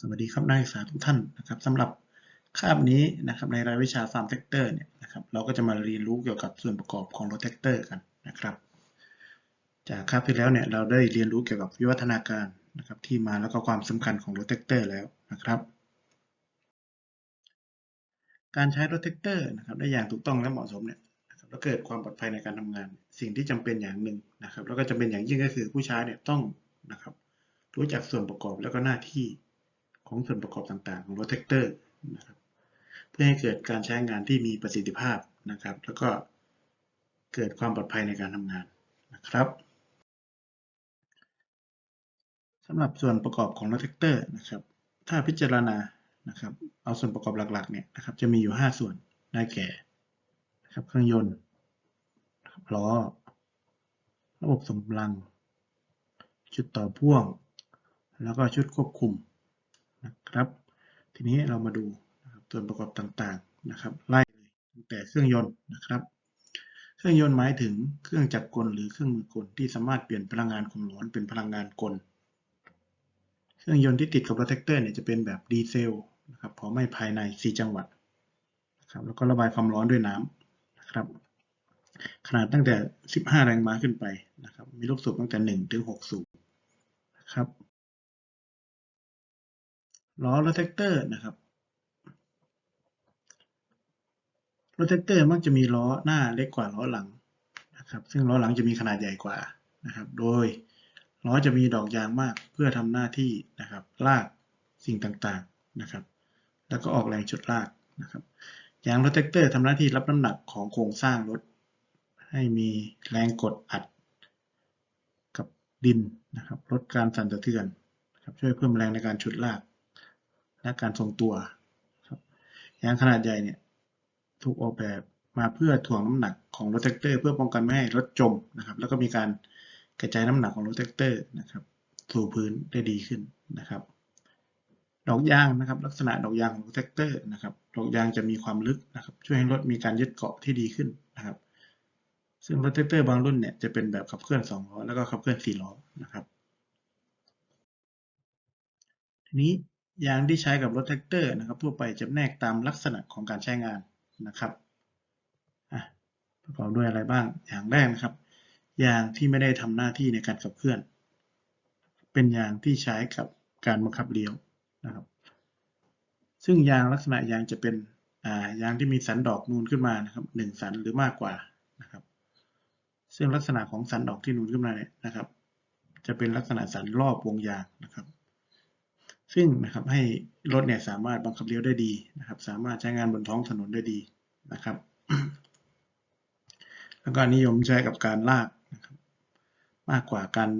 สวัสดีครับนักศึกษาทุกท่านนะครับสำหรับคาบนี้นะครับในรายวิชา Farm Tractor เนี่ยนะครับเราก็จะมาเรียนรู้เกี่ยวกับส่วนประกอบของรถแท็กเตอร์กันนะครับ จากคาบที่แล้วเนี่ยเราได้เรียนรู้เกี่ยวกับวิวัฒนาการนะครับที่มาแล้วก็ความสำคัญของรถแท็กเตอร์แล้วนะครับ การใช้รถแท็กเตอร์นะครับได้อย่างถูกต้องและเหมาะสมเนี่ยนะครับแล้วเกิดความปลอดภัยในการทำงาน สิ่งที่จำเป็นอย่างหนึ่งนะครับ แล้วก็จำเป็นอย่างยิ่งก็คือผู้ใช้เนี่ยต้องนะครับรู้จักส่วนประกอบแล้วก็หน้าที่ ของส่วนประกอบต่างๆ ของรถแท็กเตอร์นะครับเพื่อให้เกิดการใช้งานที่มีประสิทธิภาพนะครับ แล้วก็เกิดความปลอดภัยในการทำงานนะครับสำหรับส่วนประกอบของรถแท็กเตอร์นะครับ ถ้าพิจารณานะครับ เอาส่วนประกอบหลักๆเนี่ยนะครับจะมีอยู่ 5 ส่วนได้แก่นะครับเครื่องยนต์ล้อระบบส่งกำลัง ชุดต่อพ่วง แล้วก็ชุดควบคุม นะครับ ทีนี้เรามาดูนะครับส่วนประกอบต่างๆนะครับ ไล่เลยตั้งแต่เครื่องยนต์นะครับ เครื่องยนต์หมายถึงเครื่องจักรกลหรือเครื่องมือกลที่สามารถเปลี่ยนพลังงานความร้อนเป็นพลังงานกล เครื่องยนต์ที่ติดกับรถแท็กเตอร์เนี่ยจะเป็นแบบดีเซลนะครับเผาไหม้ภายใน 4 จังหวะนะครับแล้วก็ระบายความร้อนด้วยน้ำนะครับขนาดตั้งแต่ 15 แรงม้าขึ้นไปนะครับ มีลูกสูบตั้งแต่ 1 ถึง 6 สูบนะครับ ล้อรถแท็กเตอร์นะครับรถแท็กเตอร์มักจะมีล้อหน้าเล็กกว่าล้อหลังนะครับ ซึ่งล้อหลังจะมีขนาดใหญ่กว่านะครับ โดยล้อจะมีดอกยางมากเพื่อทำหน้าที่นะครับ ลากสิ่งต่างๆนะครับ แล้วก็ออกแรงฉุดลากนะครับ ยางรถแท็กเตอร์ทำหน้าที่รับน้ำหนักของโครงสร้างรถ ให้มีแรงกดอัด กับดินนะครับ ลดการสั่นสะเทือนนะครับช่วยเพิ่มแรงในการฉุดลาก และการทรงตัวครับยางขนาดใหญ่เนี่ยถูกออกแบบมาเพื่อถ่วงน้ำหนักของรถแท็กเตอร์เพื่อป้องกันไม่ให้รถจมนะครับ แล้วก็มีการกระจายน้ำหนักของรถแท็กเตอร์นะครับสู่พื้นได้ดีขึ้นนะครับ ดอกยางนะครับ ลักษณะดอกยางของรถแท็กเตอร์นะครับ ดอกยางจะมีความลึกนะครับ ช่วยให้รถมีการยึดเกาะที่ดีขึ้นนะครับ ซึ่งรถแท็กเตอร์บางรุ่นเนี่ยจะเป็นแบบขับเคลื่อน2ล้อแล้วก็ขับเคลื่อน4ล้อนะครับ ทีนี้ ยางที่ใช้กับรถแท็กเตอร์นะครับทั่วไปจะแนกตามลักษณะของการใช้งานนะครับประกอบด้วยอะไรบ้าง อย่างแรกนะครับ ยางที่ไม่ได้ทำหน้าที่ในการขับเคลื่อน เป็นยางที่ใช้กับการบังคับเลี้ยวนะครับ ซึ่งยางลักษณะยางจะเป็นอ่ายางที่มีสันดอกนูนขึ้นมานะครับหนึ่งสันหรือมากกว่านะครับ ซึ่งลักษณะของสันดอกที่นูนขึ้นมาเนี่ยนะครับ จะเป็นลักษณะสันรอบวงยางนะครับ ซึ่งนะครับให้รถเนี่ยสามารถบังคับเลี้ยวได้ดีนะครับ สามารถใช้งานบนท้องถนนได้ดีนะครับ แล้วก็นิยมใช้กับการลากนะครับมากกว่าการ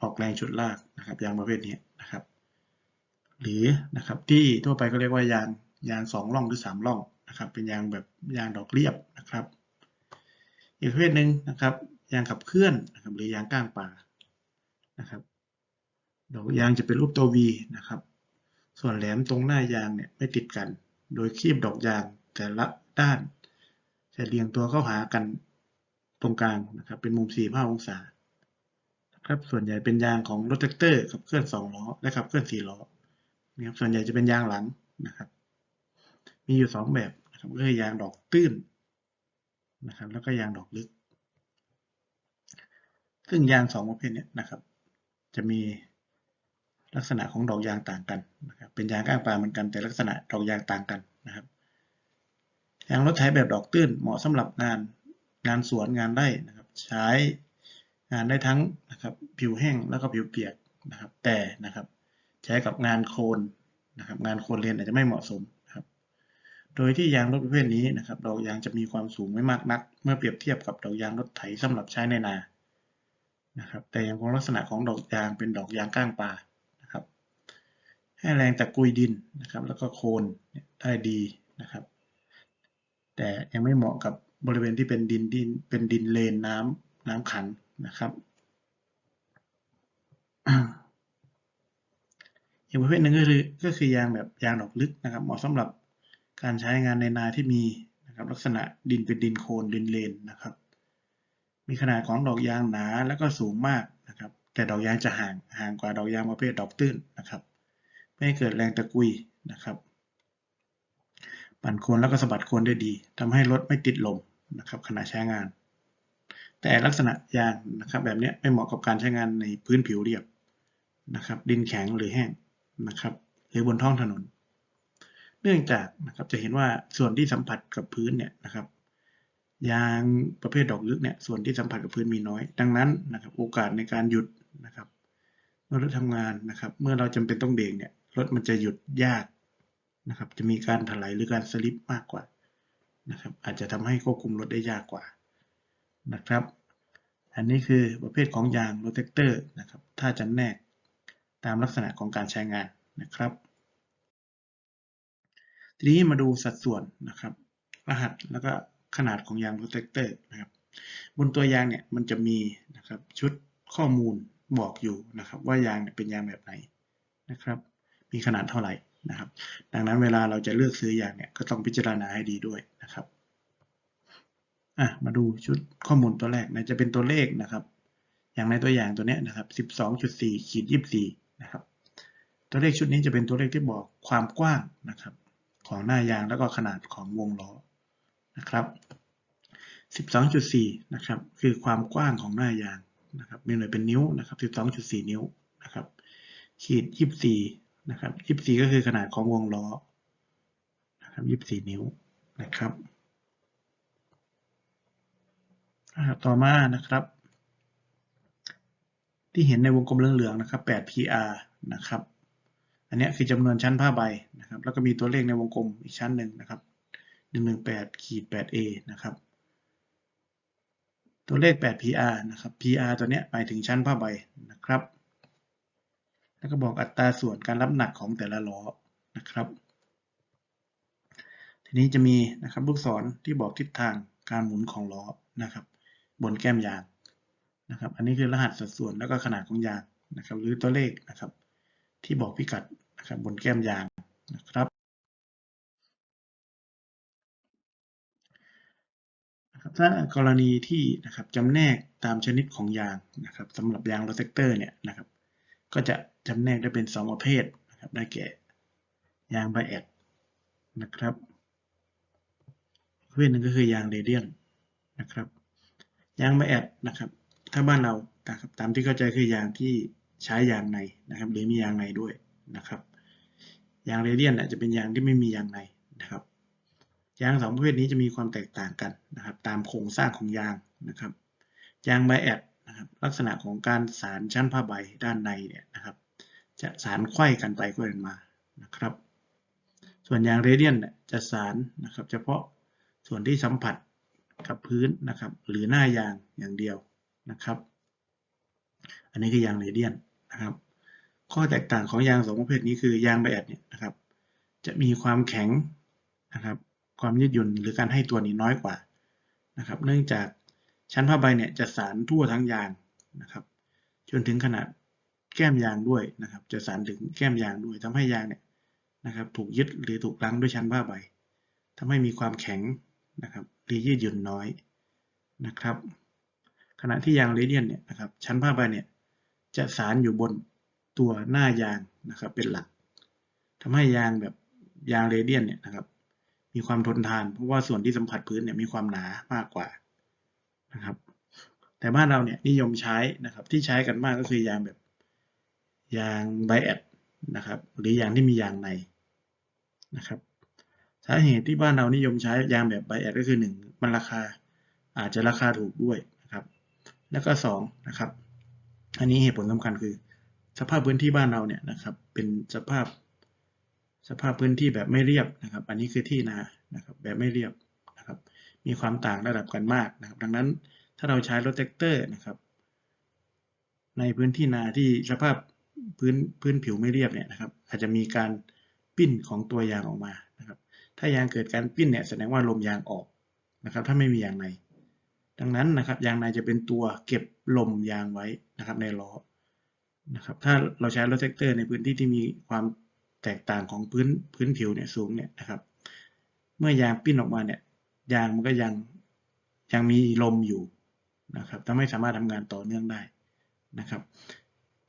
ออกแรงฉุดลากนะครับ ยางประเภทนี้นะครับ หรือนะครับที่ทั่วไปก็เรียกว่ายางยางสองร่องหรือสามร่องนะครับ เป็นยางแบบยางดอกเรียบนะครับ อีกประเภทหนึ่งนะครับ ยางขับเคลื่อนนะครับ หรือยางก้างป่านะครับดอกยางจะเป็นรูปตัว V นะครับ ส่วนแหลมตรงหน้ายางเนี่ยไม่ติดกัน โดยคีบดอกยางแต่ละด้าน จะเรียงตัวเข้าหากันตรงกลางนะครับ เป็นมุม 45 องศาครับส่วนใหญ่เป็นยางของรถแท็กเตอร์ขับเคลื่อน2ล้อและขับเคลื่อน4ล้อนะครับส่วนใหญ่จะเป็นยางหลังนะครับ มีอยู่ 2 แบบนะครับก็คือยางดอกตื้นนะครับ แล้วก็ยางดอกลึก ซึ่งยางสองประเภทเนี้นะครับ จะมี ลักษณะของดอกยางต่างกันนะครับเป็นยางก้างปลาเหมือนกันแต่ลักษณะดอกยางต่างกันนะครับยางรถไถแบบดอกตื้นเหมาะสำหรับงานงานสวนงานไร่นะครับ ใช้งานได้ทั้งนะครับผิวแห้งแล้วก็ผิวเปียกนะครับ แต่นะครับใช้กับงานโคลนนะครับ งานโคลนเลนอาจจะไม่เหมาะสมนะครับ โดยที่ยางรถประเภทนี้นะครับดอกยางจะมีความสูงไม่มากนัก เมื่อเปรียบเทียบกับดอกยางรถไถสำหรับใช้ในนานะครับ แต่ยังคงลักษณะของดอกยางเป็นดอกยางก้างปลา ให้แรงตะกุยดินนะครับแล้วก็โคนได้ดีนะครับ แต่ยังไม่เหมาะกับบริเวณที่เป็นดินดินเป็นดินเลนน้ำน้ำขังนะครับอีกประเภทหนึ่งก็คือก็คือยางแบบยางดอกลึกนะครับ เหมาะสำหรับการใช้งานในนาที่มีนะครับลักษณะดินเป็นดินโคลนดินเลนนะครับ มีขนาดของดอกยางหนาแล้วก็สูงมากนะครับ แต่ดอกยางจะห่างห่างกว่าดอกยางประเภทดอกตื้นนะครับ ไม่ให้เกิดแรงตะกุยนะครับ ปั่นโคนแล้วก็สะบัดโคนได้ดีทำให้รถไม่ติดลมนะครับขณะใช้งาน แต่ลักษณะยางนะครับแบบนี้ไม่เหมาะกับการใช้งานในพื้นผิวเรียบนะครับ ดินแข็งหรือแห้งนะครับ หรือบนท้องถนน เนื่องจากนะครับจะเห็นว่าส่วนที่สัมผัสกับพื้นเนี่ยนะครับยางประเภทดอกลึกเนี่ยส่วนที่สัมผัสกับพื้นมีน้อย ดังนั้นนะครับโอกาสในการหยุดนะครับ เมื่อรถทำงานนะครับ เมื่อเราจำเป็นต้องเบรกเนี่ย รถมันจะหยุดยากนะครับ จะมีการถลายหรือการสลิปมากกว่านะครับ อาจจะทำให้ควบคุมรถได้ยากกว่านะครับ อันนี้คือประเภทของยางโรเทคเตอร์นะครับ ถ้าจำแนกตามลักษณะของการใช้งานนะครับ ทีนี้มาดูสัดส่วนนะครับ รหัสแล้วก็ขนาดของยางโรเทคเตอร์นะครับ บนตัวยางเนี่ยมันจะมีนะครับชุดข้อมูลบอกอยู่นะครับ ว่ายางเเป็นยางแบบไหนนะครับ มีขนาดเท่าไหร่นะครับ ดังนั้นเวลาเราจะเลือกซื้อยางเนี่ยก็ต้องพิจารณาให้ดีด้วยนะครับอะมาดูชุดข้อมูลตัวแรกนะจะเป็นตัวเลขนะครับ อย่างในตัวอย่างตัวเนี้ยนะครับ 12.4ขีด24 นะครับ ตัวเลขชุดนี้จะเป็นตัวเลขที่บอกความกว้างนะครับ ของหน้ายางแล้วก็ขนาดของวงล้อนะครับ 12.4 นะครับ คือความกว้างของหน้ายางนะครับมีหน่วยเป็นนิ้วนะครับ 12.4 นิ้วนะครับ ขีด 24 นะครับ24 ก็คือขนาดของวงล้อนะครับ24 นิ้วนะครับต่อมานะครับ ที่เห็นในวงกลมเหลืองๆนะครับ 8 PR นะครับ อันนี้คือจำนวนชั้นผ้าใบนะครับ แล้วก็มีตัวเลขในวงกลมอีกชั้นหนึ่งนะครับ118ขีด 8A นะครับ ตัวเลข 8 PR นะครับ PR ตัวนี้หมายถึงชั้นผ้าใบนะครับ แล้วก็บอกอัตราส่วนการรับหนักของแต่ละล้อนะครับ ทีนี้จะมีนะครับลูกศรที่บอกทิศทางการหมุนของล้อนะครับ บนแก้มยางนะครับ อันนี้คือรหัสสัดส่วนแล้วก็ขนาดของยางนะครับ หรือตัวเลขนะครับ ที่บอกพิกัดนะครับบนแก้มยางนะครับถ้ากรณีที่นะครับจำแนกตามชนิดของยางนะครับสำหรับยางโรเทคเตอร์เนี่ยนะครับ ก็จะ จำแนกได้เป็น 2 ประเภทนะครับได้แก่ยางไบแอดนะครับประเภทหนึ่งก็คือยางเรเดียนนะครับยางไบแอดนะครับถ้าบ้านเรานะครับตามที่เข้าใจคือยางที่ใช้ยางในนะครับหรือมียางในด้วยนะครับยางเรเดียนจะเป็นยางที่ไม่มียางในนะครับยางสองประเภทนี้จะมีความแตกต่างกันนะครับตามโครงสร้างของยางนะครับยางไบแอดนะครับลักษณะของการสารชั้นผ้าใบด้านในเนี่ยนะครับ จะสารไขว้กันไปไขว้กันมานะครับ ส่วนยางเรเดียนเนี่ยจะสารนะครับ เฉพาะส่วนที่สัมผัสกับพื้นนะครับ หรือหน้ายางอย่างเดียวนะครับ อันนี้คือยางเรเดียนนะครับ ข้อแตกต่างของยางสองประเภทนี้คือยางไบแอดเนี่ยนะครับ จะมีความแข็งนะครับ ความยืดหยุ่นหรือการให้ตัวนี้น้อยกว่านะครับ เนื่องจากชั้นผ้าใบเนี่ยจะสารทั่วทั้งยางนะครับ จนถึงขนาด ก้มยางด้วยนะครับ จะสารถึงแก้มยางด้วยทำให้ยางเนี่ยนะครับ ถูกยึดหรือถูกรั้งด้วยชั้นผ้าใบทำให้มีความแข็งนะครับหรือยืดหยุ่นน้อยนะครับ ขณะที่ยางเรเดียนเนี่ยนะครับชั้นผ้าใบเนี่ยจะสารอยู่บนตัวหน้ายางนะครับเป็นหลักทำให้ยางแบบยางเรเดียนเนี่ยนะครับ มีความทนทาน เพราะว่าส่วนที่สัมผัสพื้นเนี่ยมีความหนามากกว่านะครับ แต่บ้านเราเนี่ยนิยมใช้นะครับที่ใช้กันมากก็คือยางแบบ ยางไบแอดนะครับ หรือยางที่มียางในนะครับสาเหตุที่บ้านเรานิยมใช้ยางแบบไบแอดก็คือหนึ่งมันราคาอาจจะราคาถูกด้วยนะครับ แล้วก็สองนะครับ อันนี้เหตุผลสำคัญคือ สภาพพื้นที่บ้านเราเนี่ยนะครับ เป็นสภาพสภาพพื้นที่แบบไม่เรียบนะครับ อันนี้คือที่นานะครับแบบไม่เรียบนะครับ มีความต่างระดับกันมากนะครับ ดังนั้นถ้าเราใช้รถแท็กเตอร์นะครับ ในพื้นที่นาที่สภาพ พื้นพื้นผิวไม่เรียบเนี่ยนะครับอาจจะมีการปิ้นของตัวยางออกมานะครับ ถ้ายางเกิดการปิ้นเนี่ยแสดงว่าลมยางออกนะครับ ถ้าไม่มียางใน ดังนั้นนะครับ ยางในจะเป็นตัวเก็บลมยางไว้นะครับในล้อนะครับ ถ้าเราใช้รถแท็กเตอร์ในพื้นที่ที่มีความแตกต่างของพื้นพื้นผิวเนี่ยสูงเนี่ยนะครับ เมื่อยางปิ้นออกมาเนี่ยยางมันก็ยังยังมีลมอยู่นะครับทำให้สามารถทำงานต่อเนื่องได้นะครับ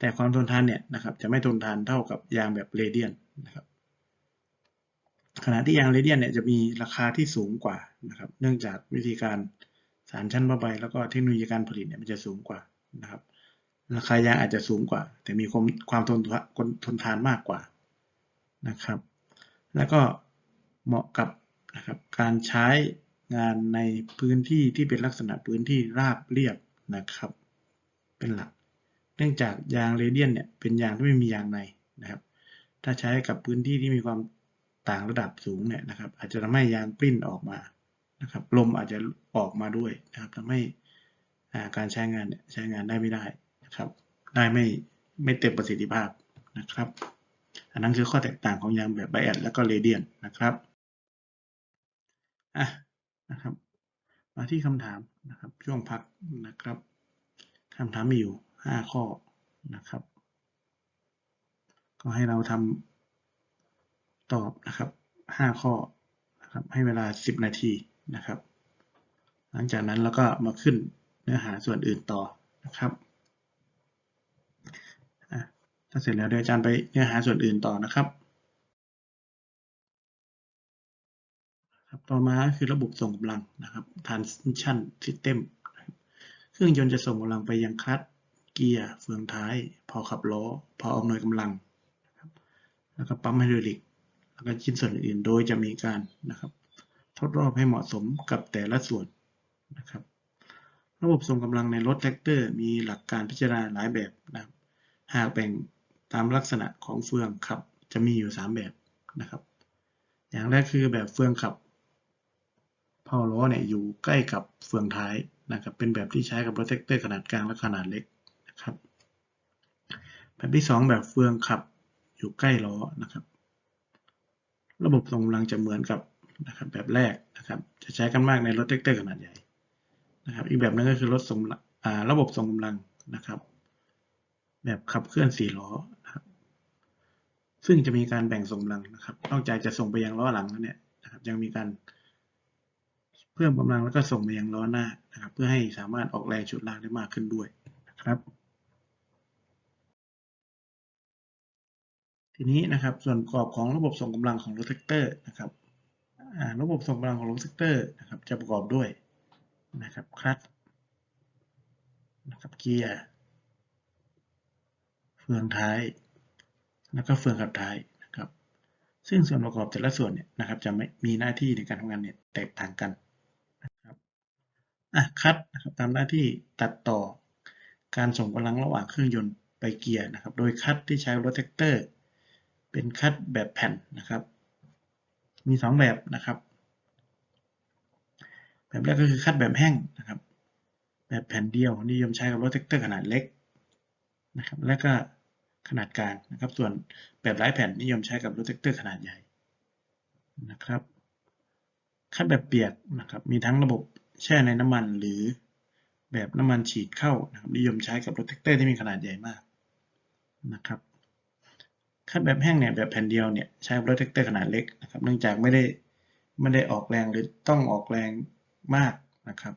แต่ความทนทานเนี่ยนะครับจะไม่ทนทานเท่ากับยางแบบเรเดียนนะครับขณะที่ยางเรเดียนเนี่ยจะมีราคาที่สูงกว่านะครับ เนื่องจากวิธีการสารชั้นผ้าใบแล้วก็เทคโนโลยีการผลิตเนี่ยมันจะสูงกว่านะครับ ราคายางอาจจะสูงกว่า แต่มีความความทนทนทนทานมากกว่านะครับ แล้วก็เหมาะกับนะครับการใช้งานในพื้นที่ที่เป็นลักษณะพื้นที่ราบเรียบนะครับ เป็นหลัก นื่องจากยางเรเดียนเนี่ยเป็นยางที่ไม่มียางในนะครับ ถ้าใช้กับพื้นที่ที่มีความต่างระดับสูงเนี่ยนะครับ อาจจะทำให้ยางปริ้นออกมานะครับลมอาจจะออกมาด้วยนะครับทำให้อ่าการใช้งานเนี่ยใช้งานได้ไม่ได้นะครับ ได้ไม่ไม่เต็มประสิทธิภาพนะครับ อันนั้นคือข้อแตกต่างของยางแบบไบแอดและก็เรเดียนนะครับอะนะครับ มาที่คำถามนะครับช่วงพักนะครับคำถามมีอยู่ ห้าข้อนะครับ ก็ให้เราทำตอบนะครับห้าข้อนะครับให้เวลาสิบนาทีนะครับ หลังจากนั้นเราก็มาขึ้นเนื้อหาส่วนอื่นต่อนะครับถ้าเสร็จแล้วเดี๋ยวอาจารย์ไปเนื้อหาส่วนอื่นต่อนะครับครับต่อมาคือระบบส่งกำลังนะครับ transmission system เครื่องยนต์จะส่งกำลังไปยังคลัตช์ เกียร์เฟืองท้าย พอขับล้อ พออำนวยกำลังนะครับแล้วก็ปั๊มไฮดรอลิก แล้วก็ชิ้นส่วนอื่นๆโดยจะมีการนะครับทดรอบให้เหมาะสมกับแต่ละส่วนนะครับ ระบบส่งกำลังในรถแท็กเตอร์ มีหลักการพิจารณาหลายแบบนะครับหากแบ่งตามลักษณะของเฟืองขับจะมีอยู่ 3 แบบนะครับ อย่างแรกคือแบบเฟืองขับเผาล้อเนี่ยอยู่ใกล้กับเฟืองท้ายนะครับ เป็นแบบที่ใช้กับรถแท็กเตอร์ขนาดกลางและขนาดเล็ก ครับ แบบที่ 2 แบบเฟืองขับอยู่ใกล้ล้อนะครับ ระบบส่งกำลังจะเหมือนกับนะครับแบบแรกนะครับ จะใช้กันมากในรถแท็กเตอร์ขนาดใหญ่นะครับ อีกแบบหนึงก็คือรถส่งระบบส่งกำลังนะครับ แบบขับเคลื่อนสี่ล้อนะครับ ซึ่งจะมีการแบ่งส่งกำลังนะครับ นอกจากจะส่งไปยังล้อหลังแล้วเนี่ยนะครับ ยังมีการเพิ่มกำลังแล้วก็ส่งไปยังล้อหน้านะครับ เพื่อให้สามารถออกแรงฉุดลากได้มากขึ้นด้วยนะครับ ทีนี้นะครับส่วนประกอบของระบบส่งกำลังของรถแท็กเตอร์นะครับระบบส่งกำลังของรถแท็กเตอร์นะครับจะประกอบด้วยนะครับคลัตช์นะครับเกียร์เฟืองท้าย แล้วก็เฟืองขับท้ายนะครับ ซึ่งส่วนประกอบแต่ละส่วนเนี่ยนะครับจะไม่มีหน้าที่ในการทำงานเนี่ยแตกต่างกันนะครับอะคัดนะครับตามหน้าที่ตัดต่อการส่งกำลังระหว่างเครื่องยนต์ไปเกียร์นะครับ โดยคัดที่ใช้รถแท็กเตอร์ เป็นคัดแบบแผ่นนะครับ มีสองแบบนะครับ แบบแรกก็คือคัดแบบแห้งนะครับ แบบแผ่นเดียวนิยมใช้กับรถแท็กเตอร์ขนาดเล็กนะครับ และก็ขนาดกลางนะครับ ส่วนแบบหลายแผ่นนิยมใช้กับรถแท็กเตอร์ขนาดใหญ่นะครับคัดแบบเปียกนะครับ มีทั้งระบบแช่ในน้ำมันหรือแบบน้ำมันฉีดเข้านะครับนิยมใช้กับรถแท็กเตอร์ที่มีขนาดใหญ่มากนะครับ คัดแบบแห้งเนี่ยแบบแผ่นเดียวเนี่ยใช้รถแท็กเตอร์ขนาดเล็กนะครับเนื่องจากไม่ได้ไม่ได้ออกแรงหรือต้องออกแรงมากนะครับ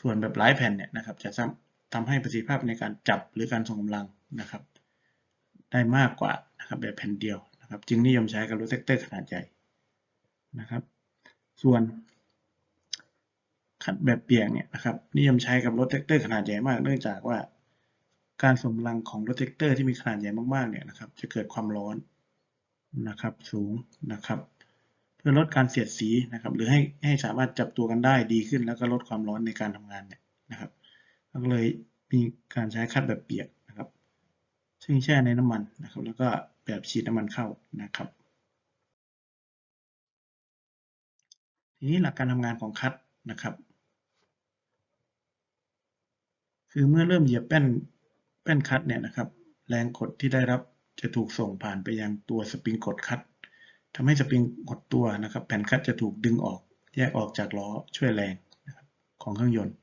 ส่วนแบบหลายแผ่นเนี่ยนะครับ จะทำให้ประสิทธิภาพในการจับหรือการส่งกำลังนะครับ ได้มากกว่านะครับแบบแผ่นเดียวนะครับ จึงนิยมใช้กับรถแท็กเตอร์ขนาดใหญ่นะครับ ส่วนคัดแบบเปียกเนี่ยนะครับนิยมใช้กับรถแท็กเตอร์ขนาดใหญ่มาก เนื่องจากว่า การส่งกำลังของโรถแท็กเตอร์ที่มีขนาดใหญ่มากๆเนี่ยนะครับจะเกิดความร้อนนะครับสูงนะครับ เพื่อลดการเสียดสีนะครับหรือให้ให้สามารถจับตัวกันได้ดีขึ้น แล้วก็ลดความร้อนในการทำงานเนี่ยนะครับก็เลยมีการใช้คัดแบบเปียกนะครับ ซึ่งแช่ในน้ำมันนะครับ แล้วก็แบบฉีดน้ำมันเข้านะครับ ทีนี้หลักการทำงานของคัดนะครับ คือเมื่อเริ่มเหยียบแป้น แป้นคัดเนี่ยนะครับ แรงกดที่ได้รับจะถูกส่งผ่านไปยังตัวสปริงกดคัดทำให้สปริงกดตัวนะครับ แผ่นคัดจะถูกดึงออก แยกออกจากล้อช่วยแรงนะครับของเครื่องยนต์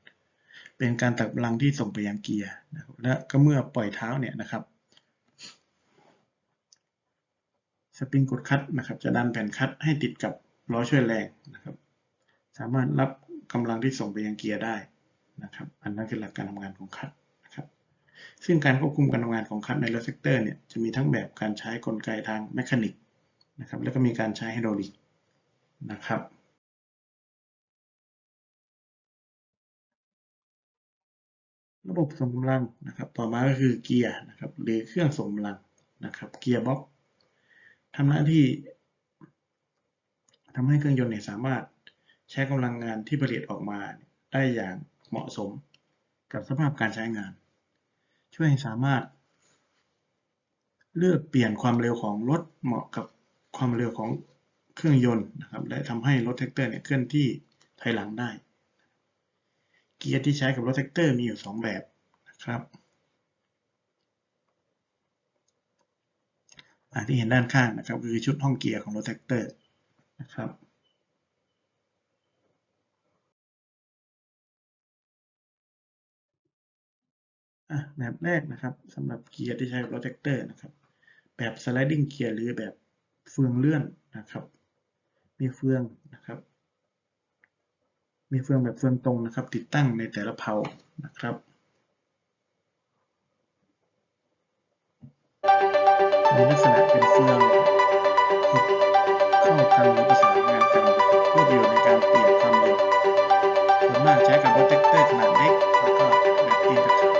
เป็นการตัดกำลังที่ส่งไปยังเกียร์นะครับและก็เมื่อปล่อยเท้าเนี่ยนะครับสปริงกดคัดนะครับ จะดันแผ่นคัดให้ติดกับล้อช่วยแรงนะครับ สามารถรับกำลังที่ส่งไปยังเกียร์ได้นะครับ อันนั้นคือหลักการทำงานของคัด ซึ่งการควบคุมการทำงานของคัดในรถเซกเตอร์เนี่ยจะมีทั้งแบบการใช้กลไกทางแมคานิกนะครับแล้วก็มีการใช้ไฮดรอลิกนะครับระบบส่งกำลังนะครับ ต่อมาก็คือเกียร์นะครับหรือเครื่องส่งกำลังนะครับเกียร์บ็อกทำหน้าที่ทำให้เครื่องยนต์เนี่ยสามารถใช้กำลังงานที่ผลิตออกมาได้อย่างเหมาะสมกับสภาพการใช้งาน ช่วยให้สามารถ เลือกเปลี่ยนความเร็วของรถเหมาะกับความเร็วของเครื่องยนต์นะครับและทำให้รถแท็กเตอร์เนี่ยเคลื่อนที่ถอยหลังได้ เกียร์ที่ใช้กับรถแท็กเตอร์มีอยู่ 2 แบบนะครับที่เห็นด้านข้างนะครับคือชุดห้องเกียร์ของรถแท็กเตอร์นะครับ อะแบบแรกนะครับสำหรับเกียร์ที่ใช้กับรถแท็กเตอร์นะครับ แบบ sliding gear หรือแบบเฟืองเลื่อนนะครับ มีเฟืองนะครับ มีเฟืองแบบเฟืองตรงนะครับ ติดตั้งในแต่ละเพานะครับมีลักษณะเป็นเฟืองหดเข้ากันหรือประสานงานกันนะครับเพื่อประโยชน์ในการเปลี่ยนความเร็วส่วนมากใช้กับรถแท็กเตอร์ขนาดเล็กแล้วก็แบบตีนตะขาบ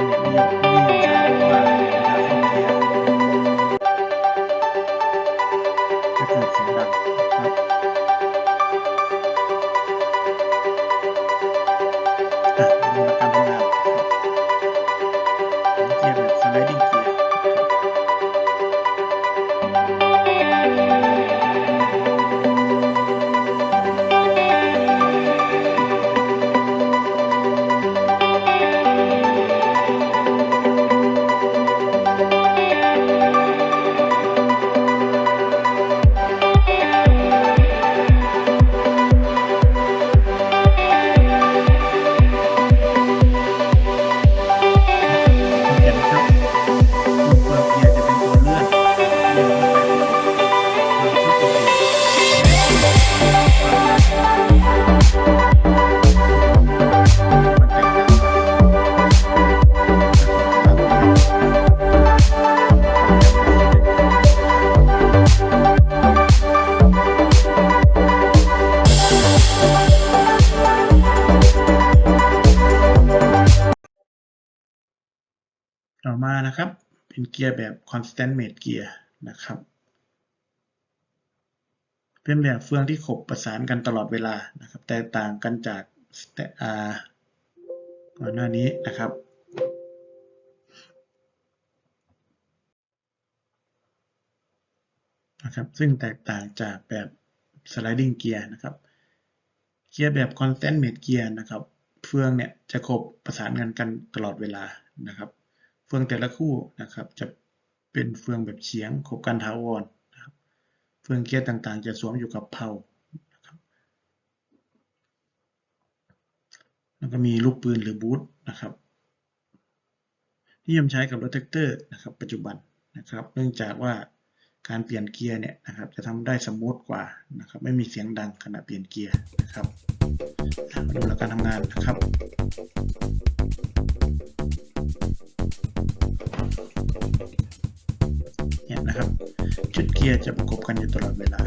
นะครับซึ่งปัจจุบันเนี่ เกียร์แบบ constant made gear นะครับ เป็นแบบเฟืองที่ขบประสานกันตลอดเวลานะครับ แตกต่างกันจากสเตอ่าก่อนหน้านี้นะครับ นะครับ ซึ่งแตกต่างจากแบบ sliding gear นะครับ เกียร์แบบ constant made gear นะครับ เฟืองเนี่ยจะขบประสานงานกันตลอดเวลานะครับ เฟืองแต่ละคู่นะครับ จะเป็นเฟืองแบบเฉียงขบกันถาวรนะครับ เฟืองเกียร์ต่างๆ จะสวมอยู่กับเพลานะครับแล้วก็มีลูกปืนหรือบูทนะครับนิยมใช้กับรถแท็กเตอร์นะครับ ปัจจุบันนะครับ เนื่องจากว่าการเปลี่ยนเกียร์เนี่ยนะครับ จะทำได้สมูทกว่านะครับ ไม่มีเสียงดังขณะเปลี่ยนเกียร์นะครับมาดูหลักการทำงานนะครับ เนี่ยนะครับ ชุดเกียร์จะประกบกันอยู่ตลอดเวลา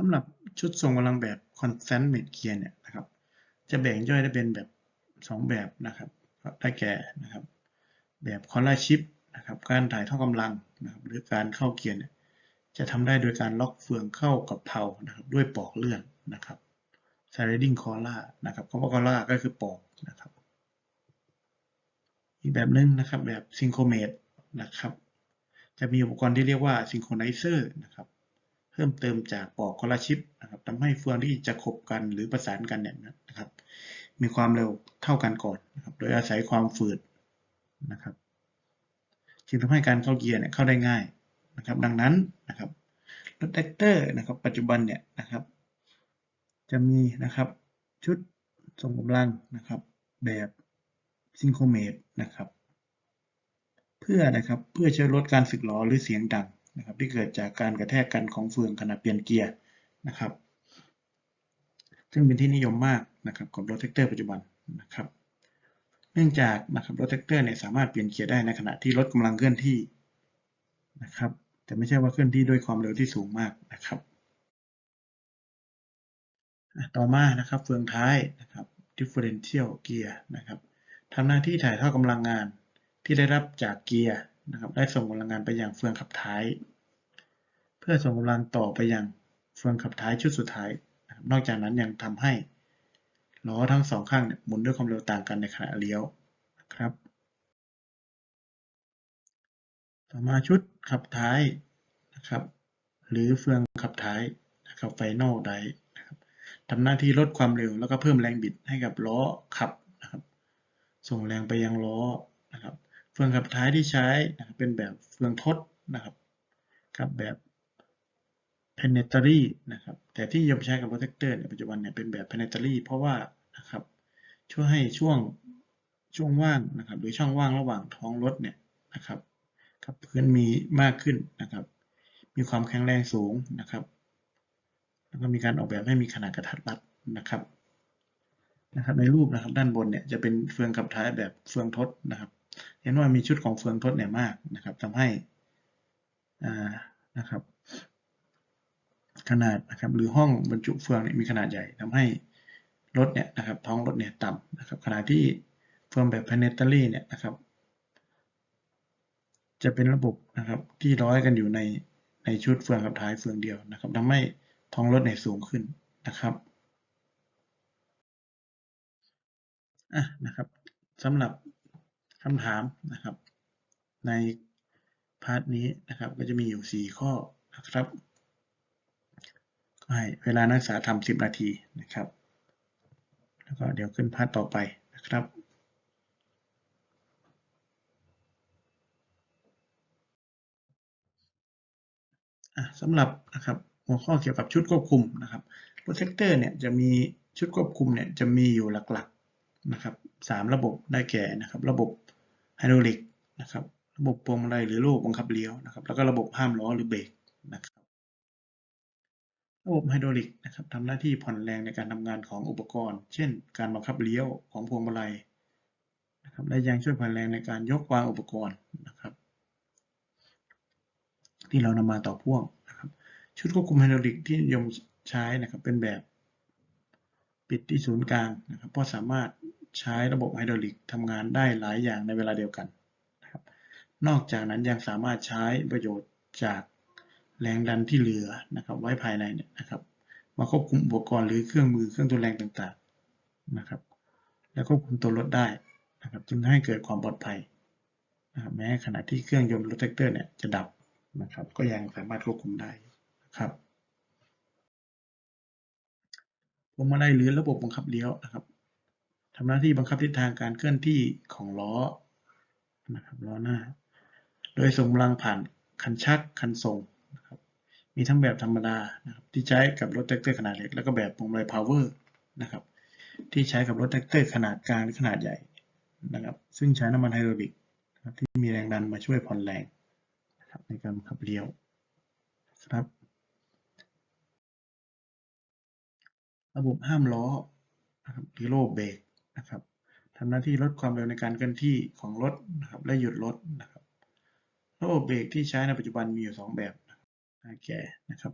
สำหรับชุดทรงกำลังแบบ constant made gear เนี่ยนะครับ จะแบ่งย่อยได้เป็นแบบ 2 แบบนะครับได้แก่นะครับ แบบ collar shift นะครับการถ่ายทอกำลังนะครับหรือการเข้าเกียร์เนี่ยจะทำได้โดยการล็อกเฟืองเข้ากับเพลานะครับด้วยปอกเลื่อนนะครับ sliding collar นะครับคำว่า collar ก็คือปอกนะครับ อีกแบบหนึ่งนะครับแบบ synchromate นะครับ จะมีอุปกรณ์ที่เรียกว่า synchronizer นะครับ พิ่มเติมจากปอกคอลาชิปนะครับทำให้เฟืองที่จะขบกันหรือประสานกันเนี่ยนะครับ มีความเร็วเท่ากันก่อนนะครับ โดยอาศัยความฝืดนะครับ จึงทำให้การเข้าเกียร์เนี่ยเข้าได้ง่ายนะครับ ดังนั้นนะครับรถแท็กเตอร์นะครับ ปัจจุบันเนี่ยนะครับ จะมีนะครับชุดส่งกำลังนะครับ แบบซิงโครเมตนะครับ เพื่อนะครับเพื่อช่วยลดการสึกหรอหรือเสียงดัง นะครับที่เกิดจากการกระแทกกันของเฟืองขณะเปลี่ยนเกียร์นะครับ ซึ่งเป็นที่นิยมมากนะครับกับรถแท็กเตอร์ปัจจุบันนะครับ เนื่องจากนะครับรถแท็กเตอร์เนี่ยสามารถเปลี่ยนเกียร์ได้ในขณะที่รถกำลังเคลื่อนที่นะครับ แต่ไม่ใช่ว่าเคลื่อนที่ด้วยความเร็วที่สูงมากนะครับต่อมานะครับเฟืองท้ายนะครับ differential gear นะครับทำหน้าที่ถ่ายทอดกำลังงานที่ได้รับจากเกียร์ นะครับได้ส่งกำลังงานไปยังเฟืองขับท้าย เพื่อส่งกำลังต่อไปยังเฟืองขับท้ายชุดสุดท้ายนะครับนอกจากนั้นยังทำให้ล้อทั้งสองข้างเนี่ยหมุนด้วยความเร็วต่างกันในขณะเลี้ยวนะครับ ต่อมาชุดขับท้ายนะครับ หรือเฟืองขับท้ายนะครับไฟนอลไดนะครับทำหน้าที่ลดความเร็วแล้วก็เพิ่มแรงบิดให้กับล้อขับนะครับ ส่งแรงไปยังล้อ เฟืองขับท้ายที่ใช้เป็นแบบเฟืองทดนะครับกับแบบ planetary นะครับ แต่ที่ยมใช้กับ protector ในปัจจุบันเนี่ยเป็นแบบ planetary เพราะว่านะครับช่วยให้ช่วงช่วงว่างนะครับหรือช่องว่างระหว่างท้องรถเนี่ยนะครับกับพื้นมีมากขึ้นนะครับ มีความแข็งแรงสูงนะครับ แล้วก็มีการออกแบบให้มีขนาดกระทัดรัดนะครับนะครับ ในรูปนะครับด้านบนเนี่ยจะเป็นเฟืองขับท้ายแบบเฟืองทดนะครับ เห็นว่ามีชุดของเฟืองทดเนี่ยมากนะครับทำให้อ่านะครับ ขนาดนะครับหรือห้องบรรจุเฟืองเนี่ยมีขนาดใหญ่ทำให้รถเนี่ยนะครับท้องรถเนี่ยต่ำนะครับขณะที่เฟืองแบบ planetary เนี่ยนะครับ จะเป็นระบบนะครับที่ร้อยกันอยู่ในในชุดเฟืองขับท้ายเฟืองเดียวนะครับทำให้ท้องรถเนี่ยสูงขึ้นนะครับอะนะครับสำหรับ คำถามนะครับ ในพาร์ทนี้นะครับก็จะมีอยู่ 4 ข้อนะครับให้เวลานักศึกษาทำ10 นาทีนะครับ แล้วก็เดี๋ยวขึ้นพาร์ทต่อไปนะครับสำหรับนะครับหัวข้อเกี่ยวกับชุดควบคุมนะครับโปรเจคเตอร์เนี่ยจะมีชุดควบคุมเนี่ยจะมีอยู่หลักๆนะครับสามระบบได้แก่นะครับ ระบบ ไฮดรอลิกนะครับระบบพวงมาลัยหรือระบบบังคับเลี้ยวนะครับแล้วก็ระบบห้ามล้อหรือเบรกนะครับระบบไฮดรอลิกนะครับทำหน้าที่ผ่อนแรงในการทำงานของอุปกรณ์ เช่น การบังคับเลี้ยวของพวงมาลัยนะครับและยังช่วยผ่อนแรงในการยกวางอุปกรณ์นะครับ ที่เรานำมาต่อพ่วงนะครับ ชุดควบคุมไฮดรอลิกที่นิยมใช้นะครับเป็นแบบปิดที่ศูนย์กลางนะครับเพราะสามารถ ใช้ระบบไฮดรอลิกทำงานได้หลายอย่างในเวลาเดียวกันนะครับนอกจากนั้นยังสามารถใช้ประโยชน์จากแรงดันที่เหลือนะครับ ไว้ภายในเนี่ยนะครับ มาควบคุมอุปกรณ์หรือเครื่องมือเครื่องตัวแรงต่างๆนะครับ และควบคุมตัวรถได้นะครับจึงให้เกิดความปลอดภัยนะครับแม้ขณะที่เครื่องยนต์รถแท็กเตอร์เนี่ยจะดับนะครับ ก็ยังสามารถควบคุมได้นะครับพวงมาลัยหรือระบบบังคับเลี้ยวนะครับ ทำหน้าที่บังคับทิศทางการเคลื่อนที่ของล้อนะครับล้อหน้า โดยส่งกำลังผ่านคันชักคันส่งนะครับมีทั้งแบบธรรมดานะครับที่ใช้กับรถแท็กเตอร์ขนาดเล็ก แล้วก็แบบพวงมาลัยพาวเวอร์นะครับที่ใช้กับรถแท็กเตอร์ขนาดกลางหรือขนาดใหญ่นะครับซึ่งใช้น้ำมันไฮดรอลิกนะครับที่มีแรงดันมาช่วยผ่อนแรงนะครับในการขับเลี้ยวนะครับ ระบบห้ามล้อนะครับรือโลเบรก นะครับทำหน้าที่ลดความเร็วในการเคลื่อนที่ของรถนะครับและหยุดรถนะครับ ระบบเบรกที่ใช้ในปัจจุบันมีอยู่ 2 แบบนะครับแก่นะครับ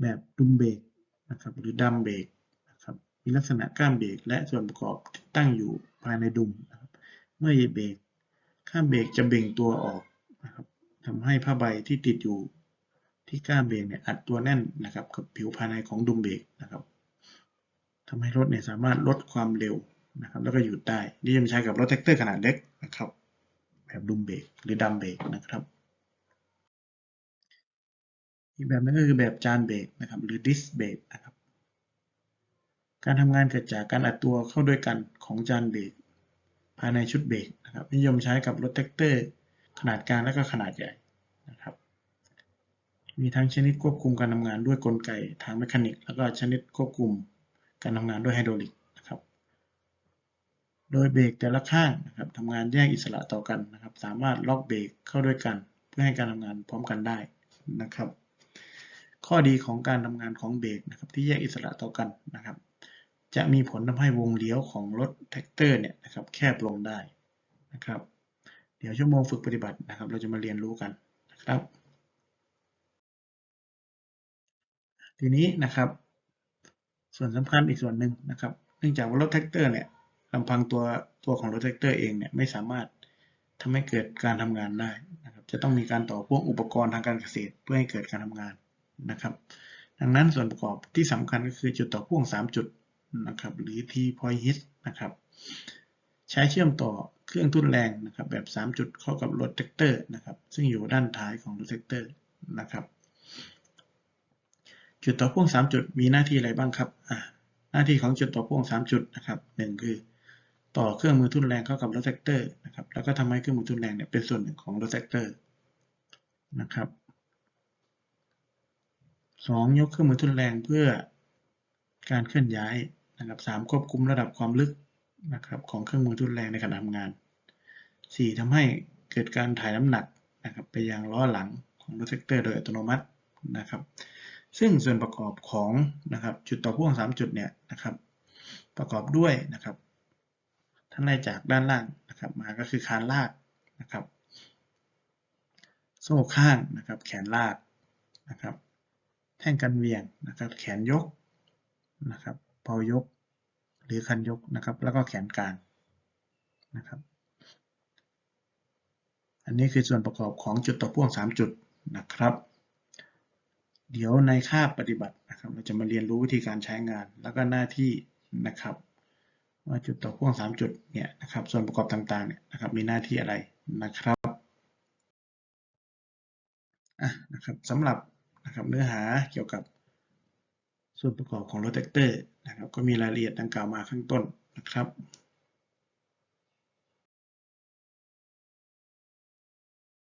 แบบดุมเบรกนะครับหรือดัมเบรกนะครับมีลักษณะก้ามเบรกและส่วนประกอบตั้งอยู่ภายในดุมนะครับเมื่อเหยียบเบรกข้ามเบรกจะเบ่งตัวออกนะครับทำให้ผ้าใบที่ติดอยู่ที่ก้ามเบรกเนี่ยอัดตัวแน่นนะครับกับผิวภายในของดุมเบรกนะครับ ทำให้รถเนี่ยสามารถลดความเร็วนะครับแล้วก็หยุดได้นิยมใช้กับรถแท็กเตอร์ขนาดเล็กนะครับ แบบดุมเบรกหรือดัมเบรกนะครับ อีกแบบนึงก็คือแบบจานเบรกนะครับ หรือดิสเบรกนะครับ การทำงานเกิดจากการอัดตัวเข้าด้วยกันของจานเบรกภายในชุดเบรกนะครับนิยมใช้กับรถแท็กเตอร์ ขนาดกลางและก็ขนาดใหญ่นะครับ มีทั้งชนิดควบคุมการทำงานด้วยกลไกทางเมคานิก แล้วก็ชนิดควบคุม การทำงานด้วยไฮดรอลิกนะครับ โดยเบรกแต่ละข้างนะครับทำงานแยกอิสระต่อกันนะครับ สามารถล็อกเบรกเข้าด้วยกัน เพื่อให้การทำงานพร้อมกันได้นะครับ ข้อดีของการทำงานของเบรกนะครับที่แยกอิสระต่อกันนะครับ จะมีผลทำให้วงเลี้ยวของรถแท็กเตอร์เนี่ยนะครับแคบลงได้นะครับ เดี๋ยวชั่วโมงฝึกปฏิบัตินะครับ เราจะมาเรียนรู้กันนะครับทีนี้นะครับ ส่วนสำคัญอีกส่วนหนึ่งนะครับ เนื่องจากว่ารถแท็กเตอร์เนี่ยลำพังตัวตัวของรถแท็กเตอร์เองเนี่ยไม่สามารถทำให้เกิดการทำงานได้นะครับ จะต้องมีการต่อพ่วงอุปกรณ์ทางการเกษตรเพื่อให้เกิดการทำงานนะครับ ดังนั้นส่วนประกอบที่สำคัญก็คือจุดต่อพ่วง 3 จุดนะครับ หรือ T point hit นะครับ ใช้เชื่อมต่อเครื่องทุ่นแรงนะครับ แบบ 3 จุดเข้ากับรถแท็กเตอร์นะครับ ซึ่งอยู่ด้านท้ายของรถแท็กเตอร์นะครับ จุดต่อพ่วง 3 จุดมีหน้าที่อะไรบ้างครับอ่าหน้าที่ของจุดต่อพ่วง 3 จุดนะครับหนึ่งคือ ต่อเครื่องมือทุ่นแรงเข้ากับรถแท็กเตอร์นะครับแล้วก็ทำให้เครื่องมือทุ่นแรงเนี่ยเป็นส่วนหนึ่งของรถแท็กเตอร์นะครับสองยกเครื่องมือทุ่นแรงเพื่อการเคลื่อนย้ายนะครับสามควบคุมระดับความลึกนะครับของเครื่องมือทุ่นแรงในขณะทำงานสี่ทำให้เกิดการถ่ายน้ำหนักนะครับไปยังล้อหลังของรถแท็กเตอร์โดยอัตโนมัตินะครับ ซึ่งส่วนประกอบของนะครับจุดต่อพ่วง 3 จุดเนี่ยนะครับประกอบด้วยนะครับท่านไล่จากด้านล่างนะครับมาก็คือคานลากนะครับโซ่ข้างนะครับแขนลากนะครับแท่งกันเวียงนะครับแขนยกนะครับเผายกหรือคันยกนะครับแล้วก็แขนกลางนะครับอันนี้คือส่วนประกอบของจุดต่อพ่วง 3 จุดนะครับ เดี๋ยวในคาบปฏิบัตินะครับ เราจะมาเรียนรู้วิธีการใช้งานแล้วก็หน้าที่นะครับว่าจุดต่อพ่วง 3 จุดเนี่ยนะครับ ส่วนประกอบต่างๆเนี่ยนะครับ มีหน้าที่อะไรนะครับอะนะครับสำหรับนะครับเนื้อหาเกี่ยวกับส่วนประกอบของรถแท็กเตอร์นะครับ ก็มีรายละเอียดดังกล่าวมาข้างต้นนะครับ